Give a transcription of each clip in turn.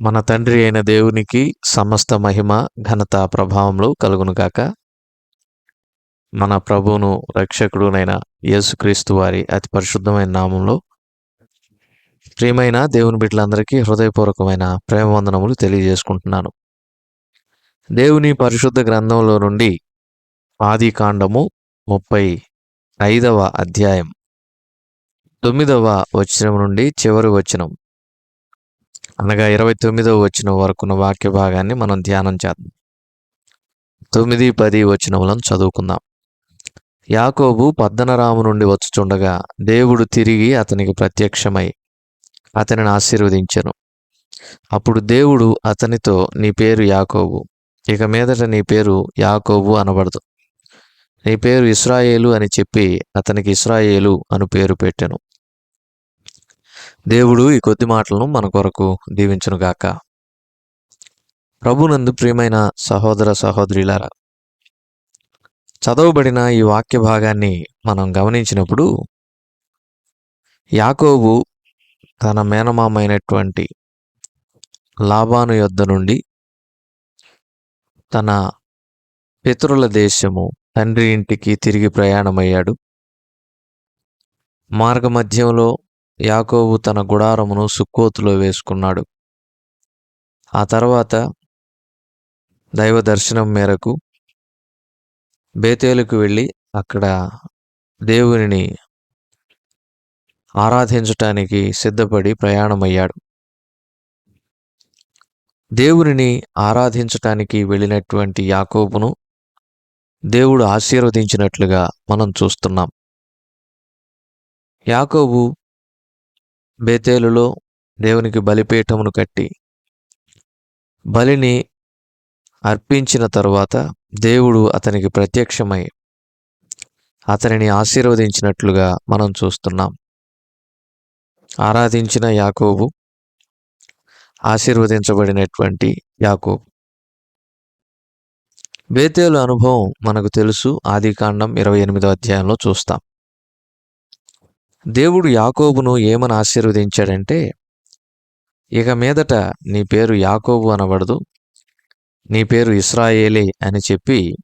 మన తండ్రి అయిన దేవునికి సమస్త మహిమ ఘనత ప్రభావములు కలుగునుగాక. మన ప్రభువును రక్షకుడునైన యేసుక్రీస్తు వారి అతి పరిశుద్ధమైన నామంలో ప్రియమైన దేవుని బిడ్డలందరికీ హృదయపూర్వకమైన ప్రేమ వందనములు తెలియజేసుకుంటున్నాను. దేవుని పరిశుద్ధ గ్రంథంలో నుండి ఆది కాండము ముప్పై ఐదవ అధ్యాయం తొమ్మిదవ వచనం నుండి చివరి వచనం అనగా ఇరవై తొమ్మిదవ వచ్చిన వరకున్న వాక్య భాగాన్ని మనం ధ్యానం చేద్దాం. తొమ్మిది పది వచనములను చదువుకుందాం. యాకోబు పద్దనరాము నుండి వచ్చుచుండగా దేవుడు తిరిగి అతనికి ప్రత్యక్షమై అతనిని ఆశీర్వదించెను. అప్పుడు దేవుడు అతనితో నీ పేరు యాకోబు ఇక మీదట నీ పేరు యాకోబు అనబడదు. నీ పేరు ఇస్రాయేలు అని చెప్పి అతనికి ఇస్రాయేలు అను పేరు పెట్టెను. దేవుడు ఈ కొద్ది మాటలను మన కొరకు దీవించునుగాక ప్రభునందు ప్రియమైన సహోదర సహోదరులారా చదవబడిన ఈ వాక్య భాగాన్ని మనం గమనించినప్పుడు యాకోబు తన మేనమామైనటువంటి లాభాను యొద్ద నుండి తన పితరుల దేశము తండ్రి ఇంటికి తిరిగి ప్రయాణమయ్యాడు. మార్గమధ్యంలో యాకోబు తన గుడారమును సుక్కోతులో వేసుకున్నాడు. ఆ తర్వాత దైవ దర్శనం మేరకు బేతేలుకు వెళ్ళి అక్కడ దేవునిని ఆరాధించటానికి సిద్ధపడి ప్రయాణమయ్యాడు. దేవునిని ఆరాధించటానికి వెళ్ళినటువంటి యాకోబును దేవుడు ఆశీర్వదించినట్లుగా మనం చూస్తున్నాం. యాకోబు బేతేలులో దేవునికి బలిపీఠమును కట్టి బలిని అర్పించిన తరువాత దేవుడు అతనికి ప్రత్యక్షమై అతనిని ఆశీర్వదించినట్లుగా మనం చూస్తున్నాం. ఆరాధించిన యాకోబు ఆశీర్వదించబడినటువంటి యాకోబు. బేతేలు అనుభవం మనకు తెలుసు. ఆదికాండం ఇరవై ఎనిమిదో అధ్యాయంలో చూస్తాం. దేవుడు యాకోబును ఏమని ఆశీర్వదించాడంటే ఇక మీదట నీ పేరు యాకోబు అనబడదు నీ పేరు ఇస్రాయేలే అని చెప్పి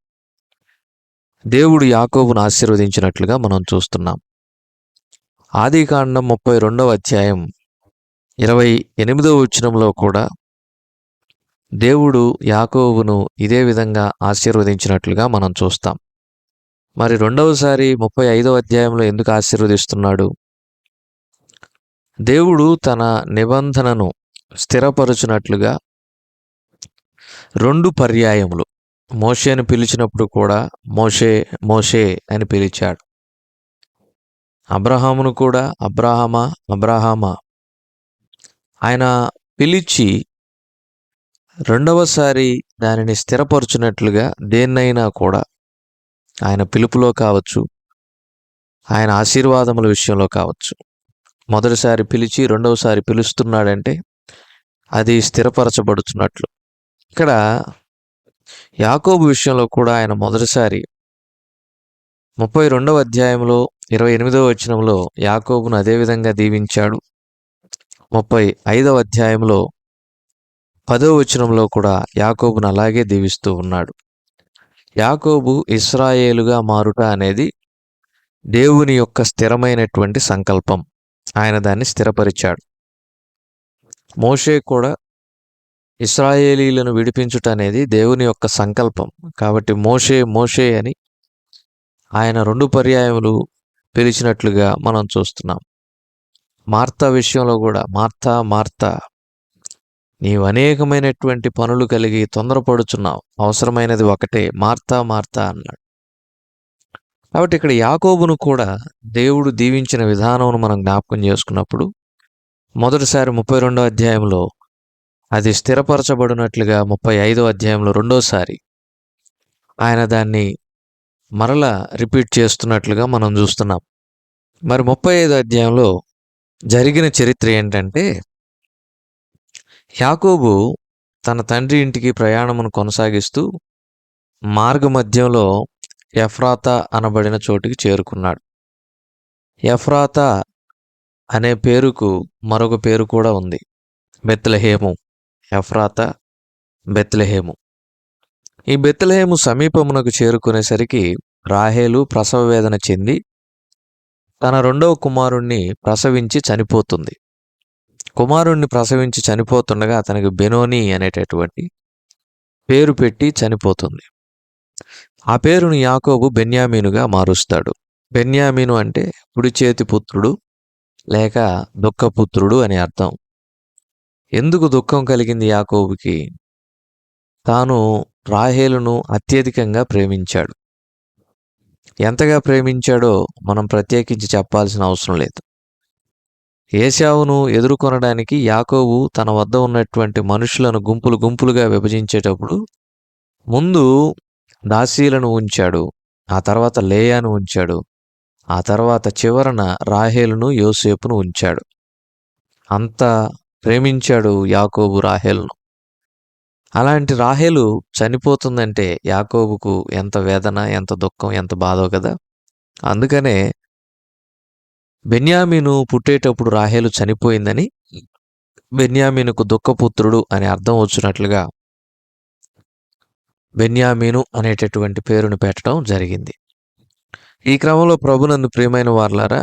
దేవుడు యాకోబును ఆశీర్వదించినట్లుగా మనం చూస్తున్నాం. ఆదికాండం ముప్పై రెండవ అధ్యాయం ఇరవై ఎనిమిదవ వచ్చినంలో కూడా దేవుడు యాకోబును ఇదే విధంగా ఆశీర్వదించినట్లుగా మనం చూస్తాం. మరి రెండవసారి ముప్పై ఐదవ అధ్యాయంలో ఎందుకు ఆశీర్వదిస్తున్నాడు? దేవుడు తన నిబంధనను స్థిరపరచునట్లుగా రెండు పర్యాయములు. మోషేను పిలిచినప్పుడు కూడా మోషే మోషే అని పిలిచాడు. అబ్రహామును కూడా అబ్రాహమా అబ్రాహమా. ఆయన పిలిచి రెండవసారి దానిని స్థిరపరచునట్లుగా దేన్నైనా కూడా ఆయన పిలుపులో కావచ్చు ఆయన ఆశీర్వాదముల విషయంలో కావచ్చు. మొదటిసారి పిలిచి రెండవసారి పిలుస్తున్నాడంటే అది స్థిరపరచబడుతున్నట్లు ఇక్కడ యాకోబు విషయంలో కూడా ఆయన మొదటిసారి ముప్పై రెండవ అధ్యాయంలో ఇరవై ఎనిమిదవ వచనంలో యాకోబును అదేవిధంగా దీవించాడు. ముప్పై ఐదవ అధ్యాయంలో పదవ వచనంలో కూడా యాకోబును అలాగే దీవిస్తూ ఉన్నాడు. యాకోబు ఇస్రాయేలుగా మారుట అనేది దేవుని యొక్క స్థిరమైనటువంటి సంకల్పం. ఆయన దాన్ని స్థిరపరిచాడు. మోషే కూడా ఇస్రాయేలీలను విడిపించుట అనేది దేవుని యొక్క సంకల్పం. కాబట్టి మోషే మోషే అని ఆయన రెండు పర్యాయములు పిలిచినట్లుగా మనం చూస్తున్నాం. మార్తా విషయంలో కూడా మార్తా మార్తా నీవు అనేకమైనటువంటి పనులు కలిగి తొందరపడుచున్నావు. అవసరమైనది ఒకటే. మార్తా మార్తా అన్నాడు. కాబట్టి ఇక్కడ యాకోబును కూడా దేవుడు దీవించిన విధానం మనం జ్ఞాపకం చేసుకున్నప్పుడు మొదటిసారి ముప్పై రెండో అధ్యాయంలో అది స్థిరపరచబడినట్లుగా ముప్పై ఐదో అధ్యాయంలో రెండోసారి ఆయన దాన్ని మరలా రిపీట్ చేస్తున్నట్లుగా మనం చూస్తున్నాం. మరి ముప్పై ఐదో అధ్యాయంలో జరిగిన చరిత్ర ఏంటంటే యాకోబు తన తండ్రి ఇంటికి ప్రయాణమును కొనసాగిస్తూ మార్గమధ్యంలో ఎఫ్రాత అనబడిన చోటికి చేరుకున్నాడు. ఎఫ్రాత అనే పేరుకు మరొక పేరు కూడా ఉంది. బెత్లహేము. ఎఫ్రాత బెత్లహేము. ఈ బెత్లహేము సమీపమునకు చేరుకునేసరికి రాహేలు ప్రసవ వేదన చెంది తన రెండవ కుమారుణ్ణి ప్రసవించి చనిపోతుంది. కుమారుణ్ణి ప్రసవించి చనిపోతుండగా అతనికి బెనోని అనేటటువంటి పేరు పెట్టి చనిపోతుంది. ఆ పేరును యాకోబు బెన్యామీనుగా మారుస్తాడు. బెన్యామీను అంటే కుడి చేతి పుత్రుడు లేక దుఃఖపుత్రుడు అని అర్థం. ఎందుకు దుఃఖం కలిగింది యాకోబుకి? తాను రాహేలును అత్యధికంగా ప్రేమించాడు. ఎంతగా ప్రేమించాడో మనం ప్రత్యేకించి చెప్పాల్సిన అవసరం లేదు. ఏశావును ఎదుర్కొనడానికి యాకోబు తన వద్ద ఉన్నటువంటి మనుషులను గుంపులు గుంపులుగా విభజించేటప్పుడు ముందు దాసీలను ఉంచాడు ఆ తర్వాత లేయాను ఉంచాడు ఆ తర్వాత చివరన రాహేలును యోసేపును ఉంచాడు. అంత ప్రేమించాడు యాకోబు రాహేలును. అలాంటి రాహేలు చనిపోతుందంటే యాకోబుకు ఎంత వేదన ఎంత దుఃఖం ఎంత బాధో కదా. అందుకనే బెన్యామీను పుట్టేటప్పుడు రాహేలు చనిపోయిందని బెన్యామీనుకు దుఃఖపుత్రుడు అని అర్థం వచ్చినట్లుగా బెన్యామీను అనేటటువంటి పేరును పెట్టడం జరిగింది. ఈ క్రమంలో ప్రభునందు ప్రియమైన వార్లారా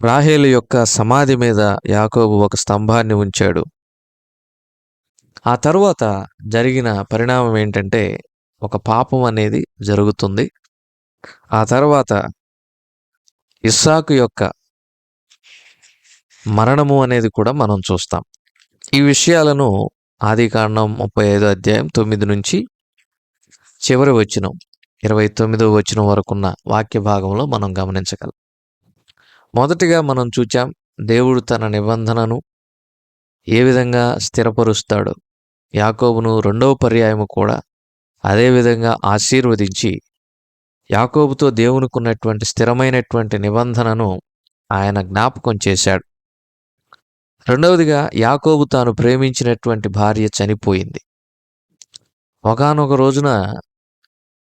రాహేలు యొక్క సమాధి మీద యాకోబు ఒక స్తంభాన్ని ఉంచాడు. ఆ తరువాత జరిగిన పరిణామం ఏంటంటే ఒక పాపం అనేది జరుగుతుంది. ఆ తర్వాత ఇస్సాకు యొక్క మరణము అనేది కూడా మనం చూస్తాం. ఈ విషయాలను ఆది కాండం ముప్పై ఐదో అధ్యాయం తొమ్మిది నుంచి చివరి వచ్చిన ఇరవై తొమ్మిదో వచ్చిన వరకున్న వాక్య భాగంలో మనం గమనించగలం. మొదటిగా మనం చూచాం దేవుడు తన నిబంధనను ఏ విధంగా స్థిరపరుస్తాడో. యాకోబును రెండవ పర్యాయము కూడా అదే విధంగా ఆశీర్వదించి యాకోబుతో దేవునికి ఉన్నటువంటి స్థిరమైనటువంటి నిబంధనను ఆయన జ్ఞాపకం చేశాడు. రెండవదిగా యాకోబు తాను ప్రేమించినటువంటి భార్య చనిపోయింది. ఒకనొక రోజున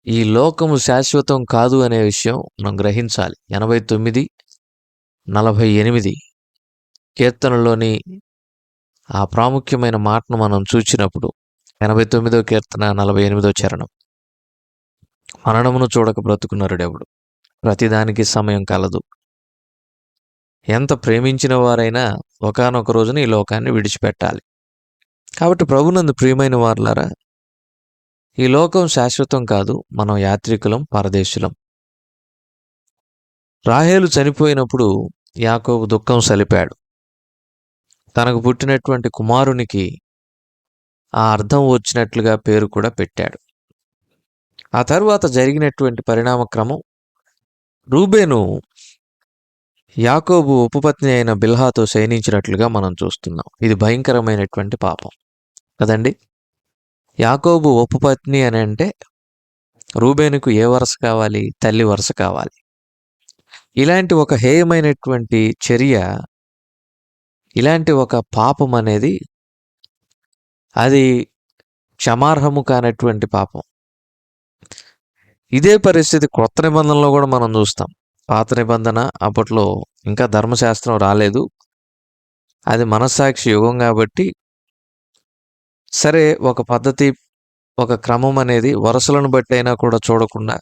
ఈ లోకము శాశ్వతం కాదు అనే విషయం మనం గ్రహించాలి. ఎనభై తొమ్మిది నలభై ఎనిమిది కీర్తనలోని ఆ ప్రాముఖ్యమైన మాటను మనం చూచినప్పుడు ఎనభై తొమ్మిదో కీర్తన నలభై ఎనిమిదో చరణం. మరణమును చూడక బ్రతుకున్నారుడెవడు ప్రతిదానికి సమయం కలదు. ఎంత ప్రేమించిన వారైనా ఒకనొక రోజున ఈ లోకాన్ని విడిచిపెట్టాలి. కాబట్టి ప్రభునందు ప్రియమైన వారులారా ఈ లోకం శాశ్వతం కాదు మనం యాత్రికులం పరదేశులం. రాహేలు చనిపోయినప్పుడు యాకోబు దుఃఖం సలిపాడు. తనకు పుట్టినటువంటి కుమారునికి ఆ అర్థం వచ్చినట్లుగా పేరు కూడా పెట్టాడు. ఆ తర్వాత జరిగినటువంటి పరిణామ క్రమం రూబేను యాకోబు ఉపపత్ని అయిన బిల్హాతో శయనించినట్లుగా మనం చూస్తున్నాం. ఇది భయంకరమైనటువంటి పాపం. కదండి? యాకోబు ఉపపత్ని అని అంటే రూబేనుకు ఏ వరుస కావాలి? తల్లి వరుస కావాలి. ఇలాంటి ఒక హేయమైనటువంటి చర్య ఇలాంటి ఒక పాపం అనేది అది క్షమార్హము కానటువంటి పాపం. ఇదే పరిస్థితి కొత్త నిబంధనలో కూడా మనం చూస్తాం. పాత నిబంధన అప్పట్లో ఇంకా ధర్మశాస్త్రం రాలేదు. అది మనస్సాక్షి యుగం కాబట్టి సరే ఒక పద్ధతి ఒక క్రమం అనేది వరుసలను బట్టి అయినా కూడా చూడకుండా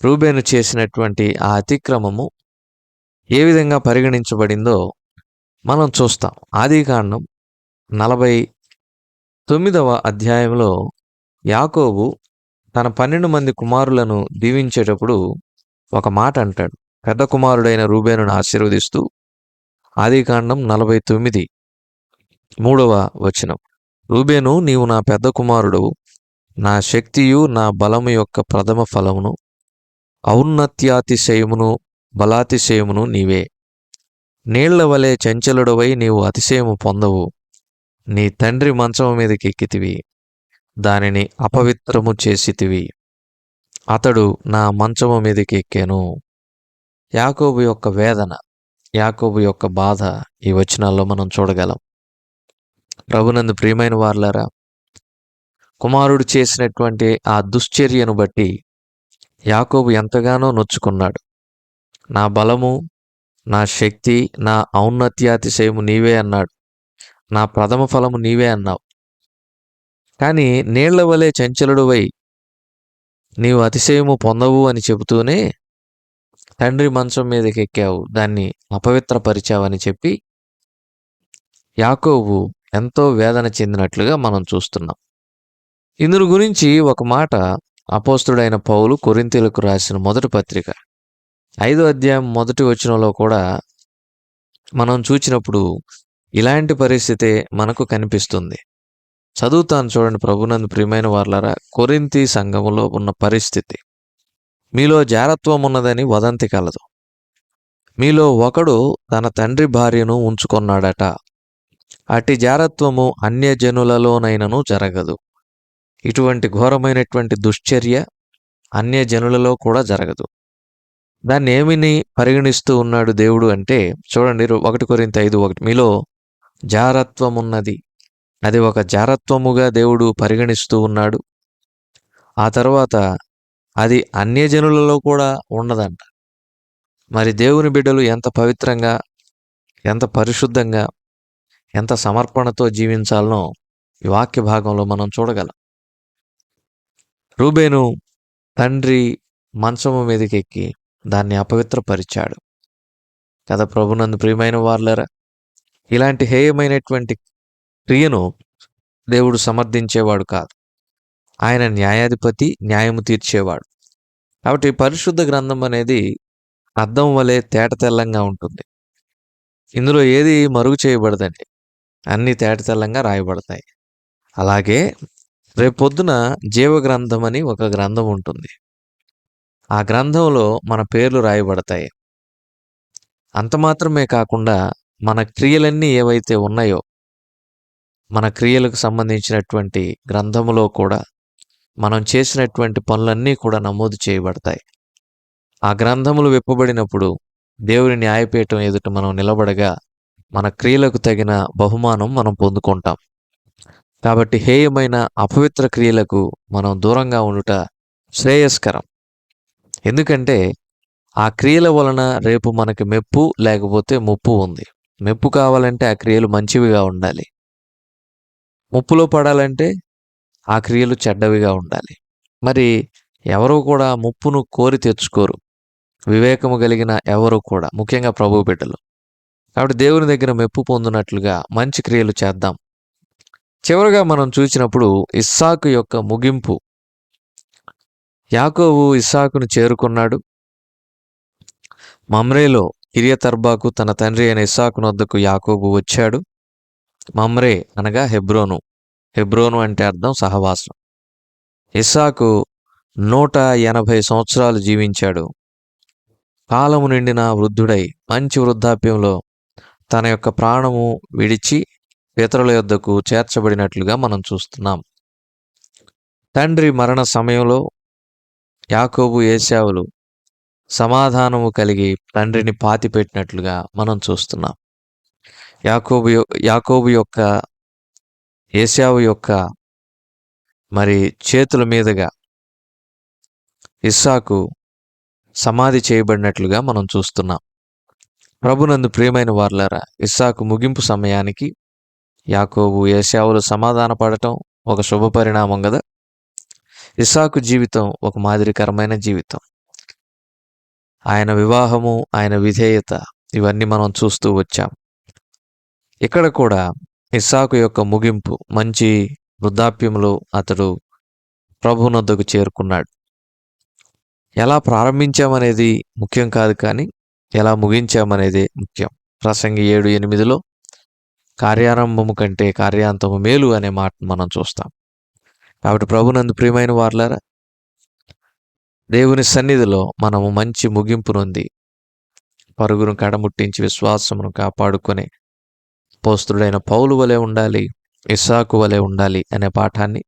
రూబేను చేసినటువంటి ఆ అతిక్రమము ఏ విధంగా పరిగణించబడిందో మనం చూస్తాం. ఆదికాండం నలభై తొమ్మిదవ అధ్యాయంలో యాకోబు తన పన్నెండు మంది కుమారులను దీవించేటప్పుడు ఒక మాట అంటాడు. పెద్ద కుమారుడైన రూబేనును ఆశీర్వదిస్తూ ఆదికాండం నలభై తొమ్మిది మూడవ వచనం. రూబేను నీవు నా పెద్ద కుమారుడు నా శక్తియు నా బలము యొక్క ప్రథమ ఫలమును ఔన్నత్యాతిశయమును బలాతిశయమును నీవే. నీళ్ళ వలె చంచలుడవై నీవు అతిశయము పొందవు. నీ తండ్రి మంచము మీదకి ఎక్కితివి. దానిని అపవిత్రము చేసితివి. అతడు నా మంచము మీదకి ఎక్కాను. యాకోబు యొక్క వేదన యాకోబు యొక్క బాధ ఈ వచనాల్లో మనం చూడగలం. ప్రభునందు ప్రియమైన వార్లారా కుమారుడు చేసినటువంటి ఆ దుశ్చర్యను బట్టి యాకోబు ఎంతగానో నొచ్చుకున్నాడు. నా బలము నా శక్తి నా ఔన్నత్యాతిశయము నీవే అన్నాడు. నా ప్రథమ ఫలము నీవే అన్నావు. కానీ నీళ్ళ వలె చంచలుడువై నీవు అతిశయము పొందవు అని చెబుతూనే తండ్రి మంచం మీదకి ఎక్కావు దాన్ని అపవిత్రపరిచావని చెప్పి యాకోబు ఎంతో వేదన చెందినట్లుగా మనం చూస్తున్నాం. ఇందును గురించి ఒక మాట అపోస్తుడైన పౌలు కొరింతీలకు రాసిన మొదటి పత్రిక. ఐదో అధ్యాయం మొదటి వచనంలో కూడా మనం చూచినప్పుడు ఇలాంటి పరిస్థితే మనకు కనిపిస్తుంది. చదువుతాను చూడండి ప్రభునందు ప్రియమైన వార్లరా కొరింతి సంఘములో ఉన్న పరిస్థితి. మీలో జారత్వం ఉన్నదని వదంతి కలదు. మీలో ఒకడు తన తండ్రి భార్యను ఉంచుకొన్నాడట. అట్టి జారత్వము అన్యజనులలోనైనను జరగదు. ఇటువంటి ఘోరమైనటువంటి దుశ్చర్య అన్యజనులలో కూడా జరగదు. దాన్ని ఏమిని పరిగణిస్తూ ఉన్నాడు దేవుడు అంటే చూడండి ఒకటి కొరింత ఐదు ఒకటి మీలో జారత్వం ఉన్నది అది ఒక జారత్వముగా దేవుడు పరిగణిస్తూ ఉన్నాడు. ఆ తర్వాత అది అన్యజనులలో కూడా ఉండదంట మరి దేవుని బిడ్డలు ఎంత పవిత్రంగా ఎంత పరిశుద్ధంగా ఎంత సమర్పణతో జీవించాలనో ఈ వాక్య భాగంలో మనం చూడగలం. రూబేను తండ్రి మంచము మీదకి ఎక్కి దాన్ని అపవిత్రపరిచాడు. కదా ప్రభునందు ప్రియమైన వార్లరా ఇలాంటి హేయమైనటువంటి క్రియను దేవుడు సమర్థించేవాడు కాదు. ఆయన న్యాయాధిపతి న్యాయము తీర్చేవాడు. కాబట్టి పరిశుద్ధ గ్రంథం అనేది అద్దం వలె తేట తెల్లంగా ఉంటుంది. ఇందులో ఏది మరుగు చేయబడదండి. అన్ని తేట తెల్లంగా రాయబడతాయి. అలాగే రేపొద్దున జీవ గ్రంథం అని ఒక గ్రంథం ఉంటుంది. ఆ గ్రంథంలో మన పేర్లు రాయబడతాయి. అంత మాత్రమే కాకుండా మన క్రియలన్నీ ఏవైతే ఉన్నాయో మన క్రియలకు సంబంధించినటువంటి గ్రంథములో కూడా మనం చేసినటువంటి పనులన్నీ కూడా నమోదు చేయబడతాయి. ఆ గ్రంథములు విప్పబడినప్పుడు దేవుని న్యాయపీఠం ఎదుట మనం నిలబడగా మన క్రియలకు తగిన బహుమానం మనం పొందుకుంటాం. కాబట్టి హేయమైన అపవిత్ర క్రియలకు మనం దూరంగా ఉండుట శ్రేయస్కరం. ఎందుకంటే ఆ క్రియల వలన రేపు మనకి మెప్పు లేకపోతే ముప్పు ఉంది. మెప్పు కావాలంటే ఆ క్రియలు మంచివిగా ఉండాలి. ముప్పులో పడాలంటే ఆ క్రియలు చెడ్డవిగా ఉండాలి. మరి ఎవరూ కూడా ముప్పును కోరి తెచ్చుకోరు వివేకము కలిగిన ఎవరు కూడా ముఖ్యంగా ప్రభు బిడ్డలు. కాబట్టి దేవుని దగ్గర మెప్పు పొందినట్లుగా మంచి క్రియలు చేద్దాం. చివరగా మనం చూసినప్పుడు ఇస్సాకు యొక్క ముగింపు. యాకోవు ఇస్సాకును చేరుకున్నాడు. మమ్రేలో కిరియతర్బాకు తన తండ్రి అయిన ఇస్సాకును వద్దకు యాకోబు వచ్చాడు. మమ్రే అనగా హెబ్రోను. హెబ్రోను అంటే అర్థం సహవాసం. ఇస్సాకు నూట ఎనభై సంవత్సరాలు జీవించాడు. కాలము నిండిన వృద్ధుడై మంచి వృద్ధాప్యంలో తన యొక్క ప్రాణము విడిచి పితరుల యొద్దకు చేర్చబడినట్లుగా మనం చూస్తున్నాం. తండ్రి మరణ సమయంలో యాకోబు ఏశావులు సమాధానము కలిగి తండ్రిని పాతిపెట్టినట్లుగా మనం చూస్తున్నాం. యాకోబు యాకోబు యొక్క ఏసావు యొక్క మరి చేతుల మీదుగా ఇస్సాకు సమాధి చేయబడినట్లుగా మనం చూస్తున్నాం. ప్రభునందు ప్రియమైన వార్లారా ఇస్సాకు ముగింపు సమయానికి యాకోబు ఏసావులు సమాధాన పడటం ఒక శుభ పరిణామం కదా ఇస్సాకు జీవితం ఒక మాదిరికరమైన జీవితం. ఆయన వివాహము ఆయన విధేయత ఇవన్నీ మనం చూస్తూ వచ్చాం. ఇక్కడ కూడా ఇస్సాకు యొక్క ముగింపు మంచి వృద్ధాప్యంలో అతడు ప్రభునొద్దకు చేరుకున్నాడు. ఎలా ప్రారంభించామనేది ముఖ్యం కాదు కానీ ఎలా ముగించామనేది ముఖ్యం. ప్రసంగి ఏడు ఎనిమిదిలో కార్యారంభము కంటే కార్యాంతము మేలు అనే మాట మనం చూస్తాం. కాబట్టి ప్రభునందు ప్రియమైన వార్లారా దేవుని సన్నిధిలో మనము మంచి ముగింపునుంది పరుగును కడముట్టించి విశ్వాసమును కాపాడుకొని పోస్తుడైన పౌలు వలె ఉండాలి ఇస్సాకు వలె ఉండాలి అనే పాఠాన్ని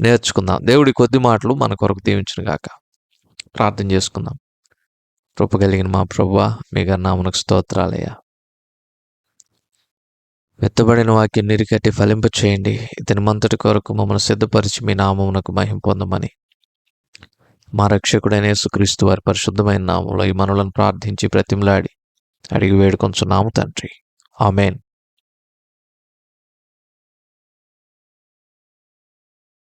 నేర్చుకుందాం. దేవుడి కొద్ది మాటలు మన కొరకు దీవించును గాక. ప్రార్థన చేసుకుందాం. కృప కలిగిన మా ప్రభువా మీ నామనకు స్తోత్రాలయ్యా. వెత్తబడిన వాక్యం నిరికట్టి ఫలింప చేయండి. ఇతని మంతటి కొరకు మమ్మల్ని సిద్ధపరిచి మీ నామమునకు మహిం పొందమని. మా రక్షకుడైన యేసుక్రీస్తు వారి పరిశుద్ధమైన నామంలో ఈ మనులను ప్రార్థించి ప్రతిమలాడి అడిగి వేడుకొంచున్నాము తండ్రి. ఆమెన్.